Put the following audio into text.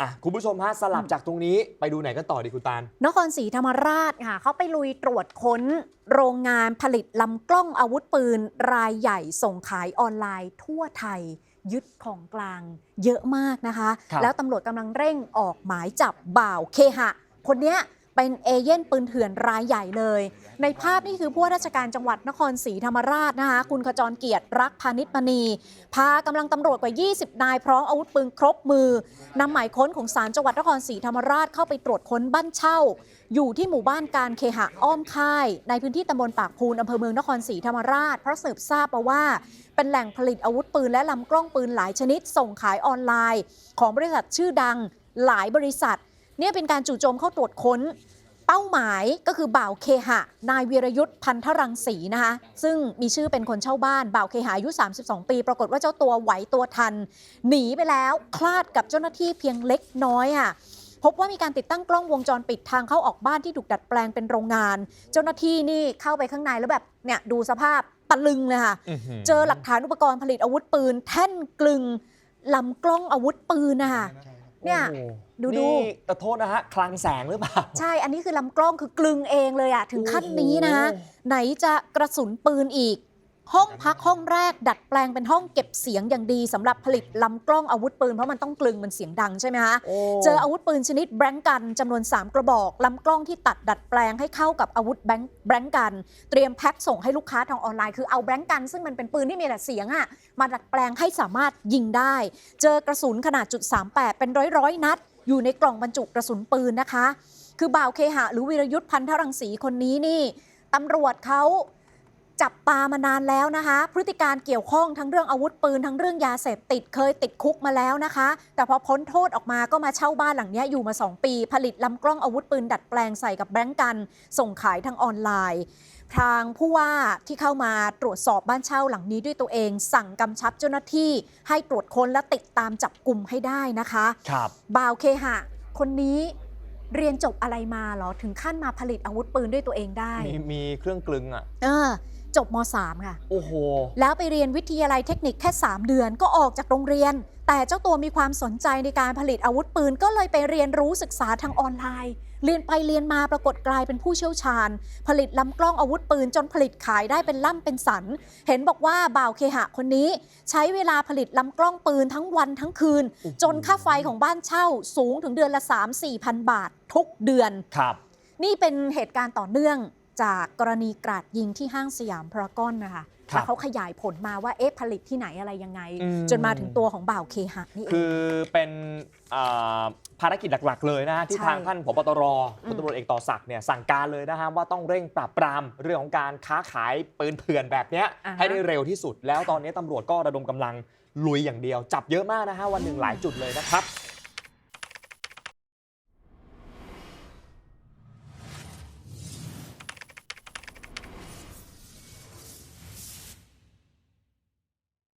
อะคุณผู้ชมฮะสลับจากตรงนี้ไปดูไหนกันต่อดีคุณตาล นครศรีธรรมราชค่ะเขาไปลุยตรวจค้นโรงงานผลิตลำกล้องอาวุธปืน รายใหญ่ส่งขายออนไลน์ทั่วไทย ยึดของกลางเยอะมากนะคะ ครับ แล้วตำรวจกำลังเร่งออกหมายจับบ่าวเคหะ คนเนี้ย เป็นเอเย่นปืนเถื่อนรายใหญ่เลย ในภาพนี่คือผู้ว่าราชการจังหวัดนครศรีธรรมราชนะคะ คุณขจรเกียรติรักพาณิชมณี พากำลังตำรวจกว่า 20 นายพร้อมอาวุธปืนครบมือนำหมายค้นของศาลจังหวัดนครศรีธรรมราชเข้าไปตรวจค้นบ้านเช่า อยู่ที่หมู่บ้านการเคหะอ้อมค่าย ในพื้นที่ตำบลปากพูนอำเภอเมืองนครศรีธรรมราช เพราะสืบทราบมาว่า เป็นแหล่งผลิตอาวุธปืนและลำกล้องปืนหลายชนิด ส่งขายออนไลน์ ของบริษัทชื่อดังหลายบริษัท เนี่ยเป็นการจู่โจมเข้าตรวจค้น เป้าหมายก็คือบ่าวเคหะ นายวีรยุทธ์พันธรังสีนะคะซึ่งมีชื่อเป็นคนเช่าบ้าน บ่าวเคหะอายุ 32 ปี ปรากฏว่าเจ้าตัวไหวตัวทัน หนีไปแล้วคลาดกับเจ้าหน้าที่เพียงเล็กน้อยอะพบว่ามีการติดตั้งกล้องวงจรปิดทางเข้าออกบ้านที่ถูกดัดแปลงเป็นโรงงาน เจ้าหน้าที่นี่เข้าไปข้างในแล้วแบบเนี่ยดูสภาพตะลึงเลยค่ะ เจอหลักฐานอุปกรณ์ผลิตอาวุธปืน แท่นกลึงลำกล้องอาวุธปืนนะคะ เนี่ยโอ้โหดูดู นี่แต่โทษนะฮะ คลังแสงหรือเปล่า ใช่ อันนี้คือลำกล้องคือกลึงเองเลยอะถึงขั้นนี้นะ โอ้โหไหนจะกระสุนปืนอีก ห้องพักห้องแรก ดัดแปลงเป็นห้องเก็บเสียงอย่างดีสำหรับผลิตลำกล้องอาวุธปืน เพราะมันต้องกลึงมันเสียงดังใช่ไหมคะโอ้เจออาวุธปืนชนิดแบงก์กันจำนวน 3 กระบอกลำกล้องที่ตัดดัดแปลงให้เข้ากับอาวุธแบงก์แบงก์กัน เตรียมแพ็คส่งให้ลูกค้าทางออนไลน์คือเอาแบงก์กัน ซึ่งมันเป็นปืนที่มีแต่เสียงอะมาดัดแปลงให้สามารถยิงได้ เจอกระสุนขนาดจุด38เป็นร้อยร้อยๆนัด อยู่ในกล่องบรรจุกระสุนปืนนะคะ คือบ่าวเคหะหรือวีรยุทธ์พันธรังสีคนนี้นี่ตำรวจเขา จับตามานานแล้วนะคะ พฤติการเกี่ยวข้องทั้งเรื่องอาวุธปืนทั้งเรื่องยาเสพติดเคยติดคุกมาแล้วนะคะ แต่พอพ้นโทษออกมาก็มาเช่าบ้านหลังเนี้ยอยู่มา 2 ปี ผลิตลำกล้องอาวุธปืนดัดแปลงใส่กับแบงก์กัน ส่งขายทางออนไลน์ ทางผู้ว่าที่เข้ามาตรวจสอบบ้านเช่าหลังนี้ด้วยตัวเอง สั่งกำชับเจ้าหน้าที่ให้ตรวจค้นและติดตามจับกลุ่มให้ได้นะคะครับบ่าวเคหะ คนนี้เรียนจบอะไรมาเหรอ ถึงขั้นมาผลิตอาวุธปืนด้วยตัวเองได้ มีมีเครื่องกลึงอะ เออ จบม .3 ค่ะ โอ้โห แล้วไปเรียนวิทยาลัยเทคนิคแค่ 3 เดือนก็ออกจากโรงเรียน แต่เจ้าตัวมีความสนใจในการผลิตอาวุธปืน ก็เลยไปเรียนรู้ศึกษาทางออนไลน์ เรียนไปเรียนมาปรากฏกลายเป็นผู้เชี่ยวชาญ ผลิตลำกล้องอาวุธปืนจนผลิตขายได้เป็นล่ำเป็นสัน เห็นบอกว่าบ่าวเคหะคนนี้ ใช้เวลาผลิตลำกล้องปืนทั้งวันทั้งคืน จนค่าไฟของบ้านเช่าสูงถึงเดือนละ 3-4พันบาท ทุกเดือน ครับ นี่เป็นเหตุการณ์ต่อเนื่อง จากกรณีกราดยิงที่ห้างสยามพารากอนนะคะครับแล้วเขาขยายผลมาว่าเอ๊ะผลิตที่ไหนอะไรยังไง อืม จนมาถึงตัวของบ่าวเคหะนี่เอง คือเป็นอ่าภารกิจหลัก ๆ เลยนะที่ใช่ทางท่านผบตรอืมพลตำรวจเอกต่อศักดิ์เนี่ยสั่งการเลยนะฮะว่าต้องเร่งปราบปรามเรื่องของการค้าขายปืนเถื่อนแบบเนี้ยอ่าฮะ ให้ได้เร็วที่สุด แล้วตอนนี้ตำรวจก็ระดมกำลังลุยอย่างเดียว จับเยอะมากนะฮะวันหนึ่งหลายจุดเลยนะครับ